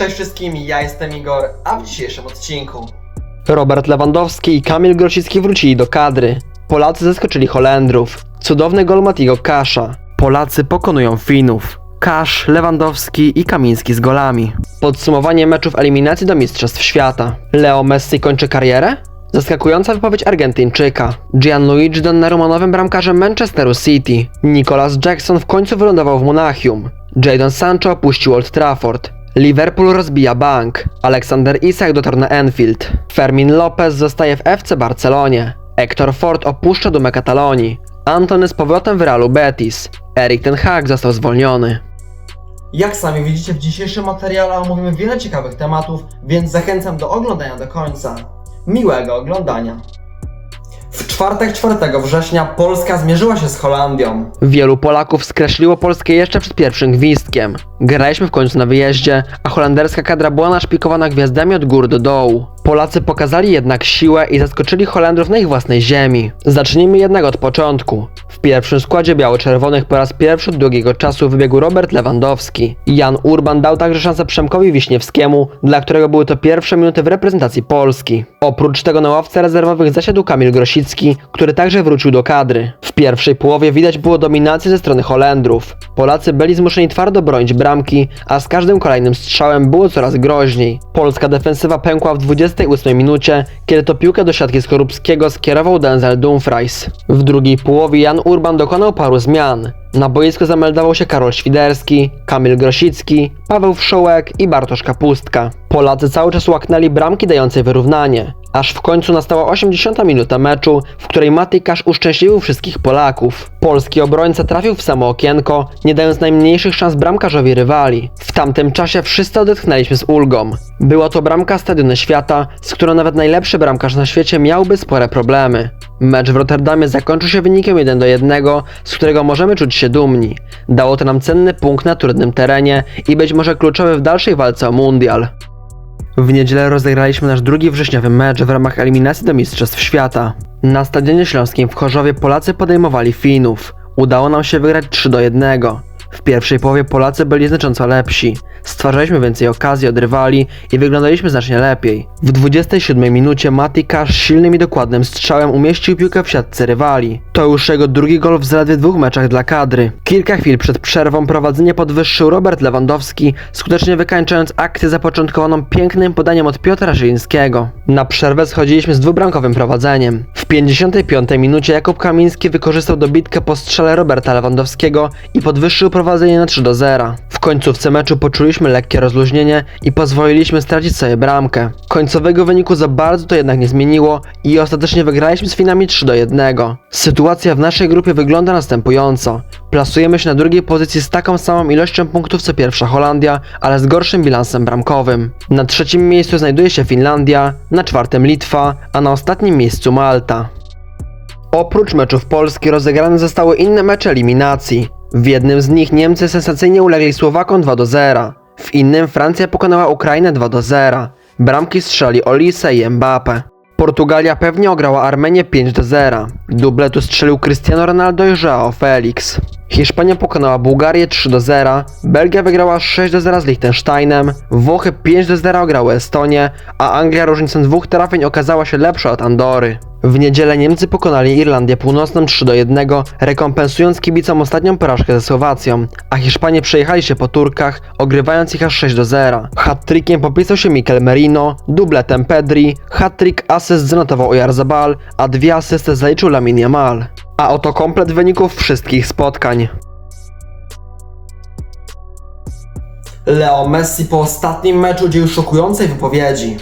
Cześć wszystkim, ja jestem Igor, a w dzisiejszym odcinku Robert Lewandowski i Kamil Grosicki wrócili do kadry. Polacy zaskoczyli Holendrów. Cudowny gol Matiego Kasza. Polacy pokonują Finów. Kasz, Lewandowski i Kamiński z golami. Podsumowanie meczów eliminacji do Mistrzostw Świata. Leo Messi kończy karierę? Zaskakująca wypowiedź Argentyńczyka. Gianluigi Donnarumma nowym bramkarzem Manchesteru City. Nicolas Jackson w końcu wylądował w Monachium. Jadon Sancho opuścił Old Trafford. Liverpool rozbija bank. Aleksander Isak dotarł na Enfield. Fermin Lopez zostaje w FC Barcelonie. Hector Ford opuszcza dumę Katalonii. Antony z powrotem w Realu Betis. Erik Ten Hag został zwolniony. Jak sami widzicie w dzisiejszym materiale omówimy wiele ciekawych tematów, więc zachęcam do oglądania do końca. Miłego oglądania. W czwartek 4 września Polska zmierzyła się z Holandią. Wielu Polaków skreśliło Polskę jeszcze przed pierwszym gwizdkiem. Graliśmy w końcu na wyjeździe, a holenderska kadra była naszpikowana gwiazdami od góry do dołu. Polacy pokazali jednak siłę i zaskoczyli Holendrów na ich własnej ziemi. Zacznijmy jednak od początku. W pierwszym składzie biało-czerwonych po raz pierwszy od długiego czasu wybiegł Robert Lewandowski. Jan Urban dał także szansę Przemkowi Wiśniewskiemu, dla którego były to pierwsze minuty w reprezentacji Polski. Oprócz tego na ławce rezerwowych zasiadł Kamil Grosicki, który także wrócił do kadry. W pierwszej połowie widać było dominację ze strony Holendrów. Polacy byli zmuszeni twardo bronić bramki, a z każdym kolejnym strzałem było coraz groźniej. Polska defensywa pękła w 28 minucie, kiedy to piłkę do siatki Skorupskiego skierował Denzel Dumfries. W drugiej połowie Jan Urban dokonał paru zmian. Na boisku zameldował się Karol Świderski, Kamil Grosicki, Paweł Wszołek i Bartosz Kapustka. Polacy cały czas łaknęli bramki dającej wyrównanie. Aż w końcu nastała 80 minuta meczu, w której Matej Kasz uszczęśliwił wszystkich Polaków. Polski obrońca trafił w samo okienko, nie dając najmniejszych szans bramkarzowi rywali. W tamtym czasie wszyscy odetchnęliśmy z ulgą. Była to bramka Stadiony Świata, z którą nawet najlepszy bramkarz na świecie miałby spore problemy. Mecz w Rotterdamie zakończył się wynikiem 1 do 1, z którego możemy czuć się dumni. Dało to nam cenny punkt na trudnym terenie i być może kluczowy w dalszej walce o mundial. W niedzielę rozegraliśmy nasz drugi wrześniowy mecz w ramach eliminacji do Mistrzostw Świata. Na Stadionie Śląskim w Chorzowie Polacy podejmowali Finów. Udało nam się wygrać 3 do 1. W pierwszej połowie Polacy byli znacząco lepsi. Stwarzaliśmy więcej okazji od rywali i wyglądaliśmy znacznie lepiej. W 27 minucie Mati Kasz silnym i dokładnym strzałem umieścił piłkę w siatce rywali. To już jego drugi gol w zaledwie dwóch meczach dla kadry. Kilka chwil przed przerwą prowadzenie podwyższył Robert Lewandowski, skutecznie wykańczając akcję zapoczątkowaną pięknym podaniem od Piotra Żylińskiego. Na przerwę schodziliśmy z dwubramkowym prowadzeniem. W 55 minucie Jakub Kamiński wykorzystał dobitkę po strzale Roberta Lewandowskiego i podwyższył prowadzenie na 3 do 0. W końcówce meczu poczuliśmy lekkie rozluźnienie i pozwoliliśmy stracić sobie bramkę. Końcowego wyniku za bardzo to jednak nie zmieniło i ostatecznie wygraliśmy z Finami 3 do 1. Sytuacja w naszej grupie wygląda następująco. Plasujemy się na drugiej pozycji z taką samą ilością punktów co pierwsza Holandia, ale z gorszym bilansem bramkowym. Na trzecim miejscu znajduje się Finlandia, na czwartym Litwa, a na ostatnim miejscu Malta. Oprócz meczów Polski rozegrane zostały inne mecze eliminacji. W jednym z nich Niemcy sensacyjnie ulegli Słowakom 2 do 0. W innym Francja pokonała Ukrainę 2 do 0. Bramki strzeli Olise i Mbappe. Portugalia pewnie ograła Armenię 5 do 0. Dubletu strzelił Cristiano Ronaldo i Joao Felix. Hiszpania pokonała Bułgarię 3 do 0, Belgia wygrała 6 do 0 z Liechtensteinem, Włochy 5 do 0 ograły Estonię, a Anglia różnicą dwóch trafień okazała się lepsza od Andory. W niedzielę Niemcy pokonali Irlandię Północną 3 do 1, rekompensując kibicom ostatnią porażkę ze Słowacją, a Hiszpanie przejechali się po Turkach, ogrywając ich aż 6 do 0. Hat-trickiem popisał się Mikel Merino, dubletem Pedri, hat-trick asyst zanotował Oyarzabal, a dwie asysty zaliczył Lamin Yamal. A oto komplet wyników wszystkich spotkań. Leo Messi po ostatnim meczu udzielił szokującej wypowiedzi.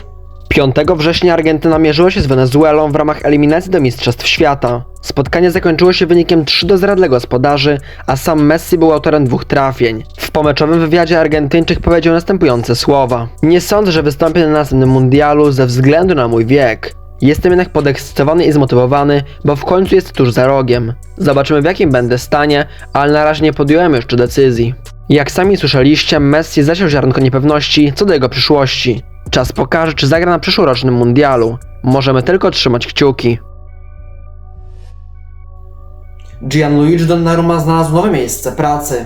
5 września Argentyna mierzyła się z Wenezuelą w ramach eliminacji do Mistrzostw Świata. Spotkanie zakończyło się wynikiem 3 do 0 dla gospodarzy, a sam Messi był autorem dwóch trafień. W pomeczowym wywiadzie Argentyńczyk powiedział następujące słowa. Nie sądzę, że wystąpię na następnym mundialu ze względu na mój wiek. Jestem jednak podekscytowany i zmotywowany, bo w końcu jest tuż za rogiem. Zobaczymy w jakim będę stanie, ale na razie nie podjąłem jeszcze decyzji. Jak sami słyszeliście, Messi zasiał ziarnko niepewności co do jego przyszłości. Czas pokaże, czy zagra na przyszłorocznym mundialu. Możemy tylko trzymać kciuki. Gianluigi Donnarumma znalazł nowe miejsce pracy.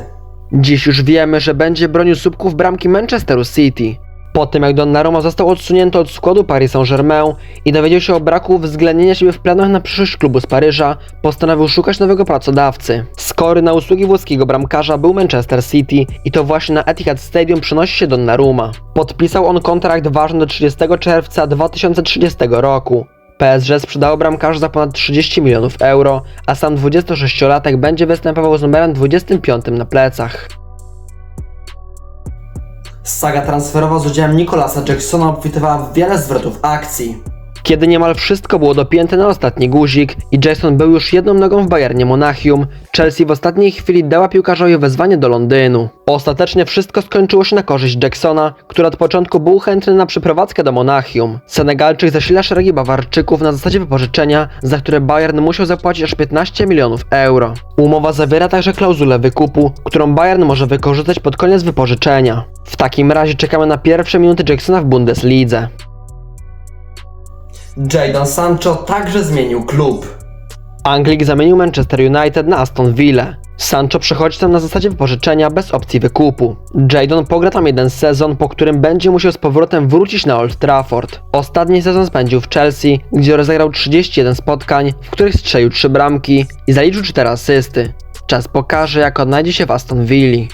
Dziś już wiemy, że będzie bronił słupków bramki Manchesteru City. Po tym jak Donnarumma został odsunięty od składu Paris Saint-Germain i dowiedział się o braku uwzględnienia siebie w planach na przyszłość klubu z Paryża, postanowił szukać nowego pracodawcy. Skory na usługi włoskiego bramkarza był Manchester City i to właśnie na Etihad Stadium przenosi się Donnarumma. Podpisał on kontrakt ważny do 30 czerwca 2030 roku. PSG sprzedało bramkarza za ponad 30 milionów euro, a sam 26-latek będzie występował z numerem 25 na plecach. Saga transferowa z udziałem Nicolasa Jacksona obfitowała w wiele zwrotów akcji. Kiedy niemal wszystko było dopięte na ostatni guzik i Jason był już jedną nogą w Bayernie Monachium, Chelsea w ostatniej chwili dała piłkarzowi wezwanie do Londynu. Ostatecznie wszystko skończyło się na korzyść Jacksona, który od początku był chętny na przeprowadzkę do Monachium. Senegalczyk zasila szeregi Bawarczyków na zasadzie wypożyczenia, za które Bayern musiał zapłacić aż 15 milionów euro. Umowa zawiera także klauzulę wykupu, którą Bayern może wykorzystać pod koniec wypożyczenia. W takim razie czekamy na pierwsze minuty Jacksona w Bundeslidze. Jadon Sancho także zmienił klub. Anglik zamienił Manchester United na Aston Villa. Sancho przechodzi tam na zasadzie wypożyczenia bez opcji wykupu. Jadon pogra tam jeden sezon, po którym będzie musiał z powrotem wrócić na Old Trafford. Ostatni sezon spędził w Chelsea, gdzie rozegrał 31 spotkań, w których strzelił 3 bramki i zaliczył 4 asysty. Czas pokaże, jak odnajdzie się w Aston Villa.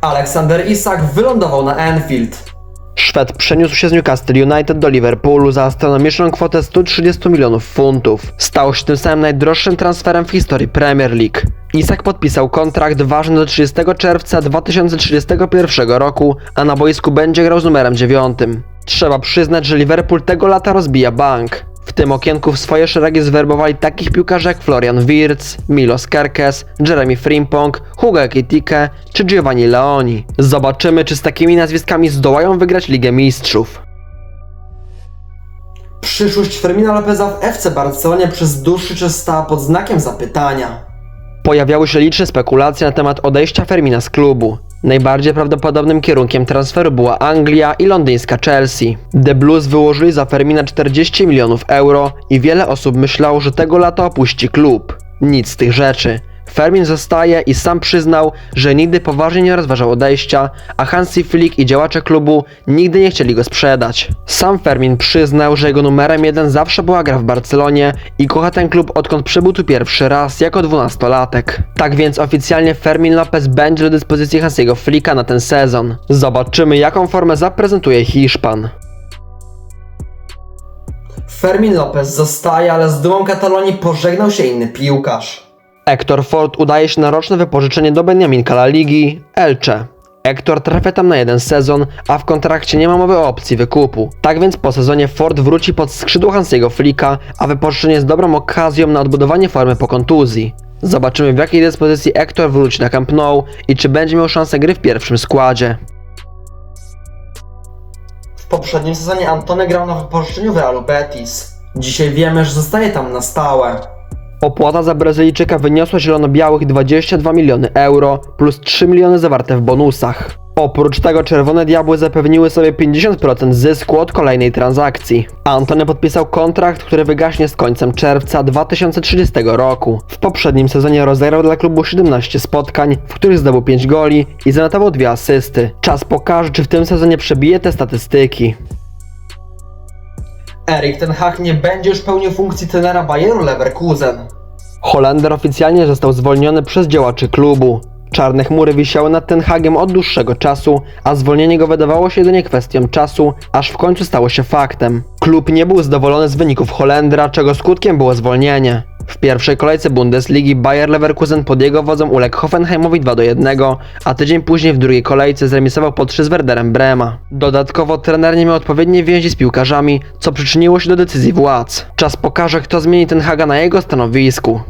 Aleksander Isak wylądował na Anfield. Szwed przeniósł się z Newcastle United do Liverpoolu za astronomiczną kwotę 130 milionów funtów. Stał się tym samym najdroższym transferem w historii Premier League. Isak podpisał kontrakt ważny do 30 czerwca 2031 roku, a na boisku będzie grał z numerem 9. Trzeba przyznać, że Liverpool tego lata rozbija bank. W tym okienku w swoje szeregi zwerbowali takich piłkarzy jak Florian Wirtz, Milos Kerkes, Jeremy Frimpong, Hugo Ekitike czy Giovanni Leoni. Zobaczymy, czy z takimi nazwiskami zdołają wygrać Ligę Mistrzów. Przyszłość Fermina Lopeza w FC Barcelonie przez dłuższy czas stała pod znakiem zapytania. Pojawiały się liczne spekulacje na temat odejścia Fermina z klubu. Najbardziej prawdopodobnym kierunkiem transferu była Anglia i londyńska Chelsea. The Blues wyłożyli za Fermina 40 milionów euro i wiele osób myślało, że tego lata opuści klub. Nic z tych rzeczy. Fermin zostaje i sam przyznał, że nigdy poważnie nie rozważał odejścia, a Hansi Flick i działacze klubu nigdy nie chcieli go sprzedać. Sam Fermin przyznał, że jego numerem jeden zawsze była gra w Barcelonie i kocha ten klub odkąd przybył tu pierwszy raz jako dwunastolatek. Tak więc oficjalnie Fermin Lopez będzie do dyspozycji Hansiego Flicka na ten sezon. Zobaczymy jaką formę zaprezentuje Hiszpan. Fermin Lopez zostaje, ale z dumą Katalonii pożegnał się inny piłkarz. Hector Ford udaje się na roczne wypożyczenie do Beniaminka La Ligi, Elche. Hector trafia tam na jeden sezon, a w kontrakcie nie ma mowy o opcji wykupu. Tak więc po sezonie Ford wróci pod skrzydło Hansiego Flicka, a wypożyczenie jest dobrą okazją na odbudowanie formy po kontuzji. Zobaczymy w jakiej dyspozycji Hector wróci na Camp Nou i czy będzie miał szansę gry w pierwszym składzie. W poprzednim sezonie Antony grał na wypożyczeniu w Realu Betis. Dzisiaj wiemy, że zostaje tam na stałe. Opłata za Brazylijczyka wyniosła zielono-białych 22 miliony euro plus 3 miliony zawarte w bonusach. Oprócz tego Czerwone Diabły zapewniły sobie 50% zysku od kolejnej transakcji. Antony podpisał kontrakt, który wygaśnie z końcem czerwca 2030 roku. W poprzednim sezonie rozegrał dla klubu 17 spotkań, w których zdobył 5 goli i zanotował dwie asysty. Czas pokaże, czy w tym sezonie przebije te statystyki. Erik ten Hag nie będzie już pełnił funkcji trenera Bayeru Leverkusen. Holender oficjalnie został zwolniony przez działaczy klubu. Czarne chmury wisiały nad Ten Hagiem od dłuższego czasu, a zwolnienie go wydawało się jedynie kwestią czasu, aż w końcu stało się faktem. Klub nie był zadowolony z wyników Holendra, czego skutkiem było zwolnienie. W pierwszej kolejce Bundesligi Bayer Leverkusen pod jego wodzą uległ Hoffenheimowi 2 do 1, a tydzień później w drugiej kolejce zremisował po 3 z Werderem Brema. Dodatkowo trener nie miał odpowiedniej więzi z piłkarzami, co przyczyniło się do decyzji władz. Czas pokaże, kto zmieni Ten Haga na jego stanowisku.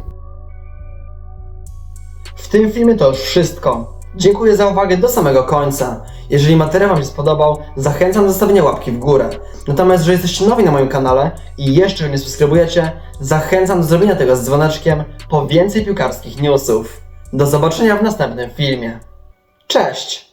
W tym filmie to już wszystko. Dziękuję za uwagę do samego końca. Jeżeli materiał Wam się spodobał, zachęcam do zostawienia łapki w górę. Natomiast, jeżeli jesteście nowi na moim kanale i jeszcze nie subskrybujecie, zachęcam do zrobienia tego z dzwoneczkiem po więcej piłkarskich newsów. Do zobaczenia w następnym filmie. Cześć!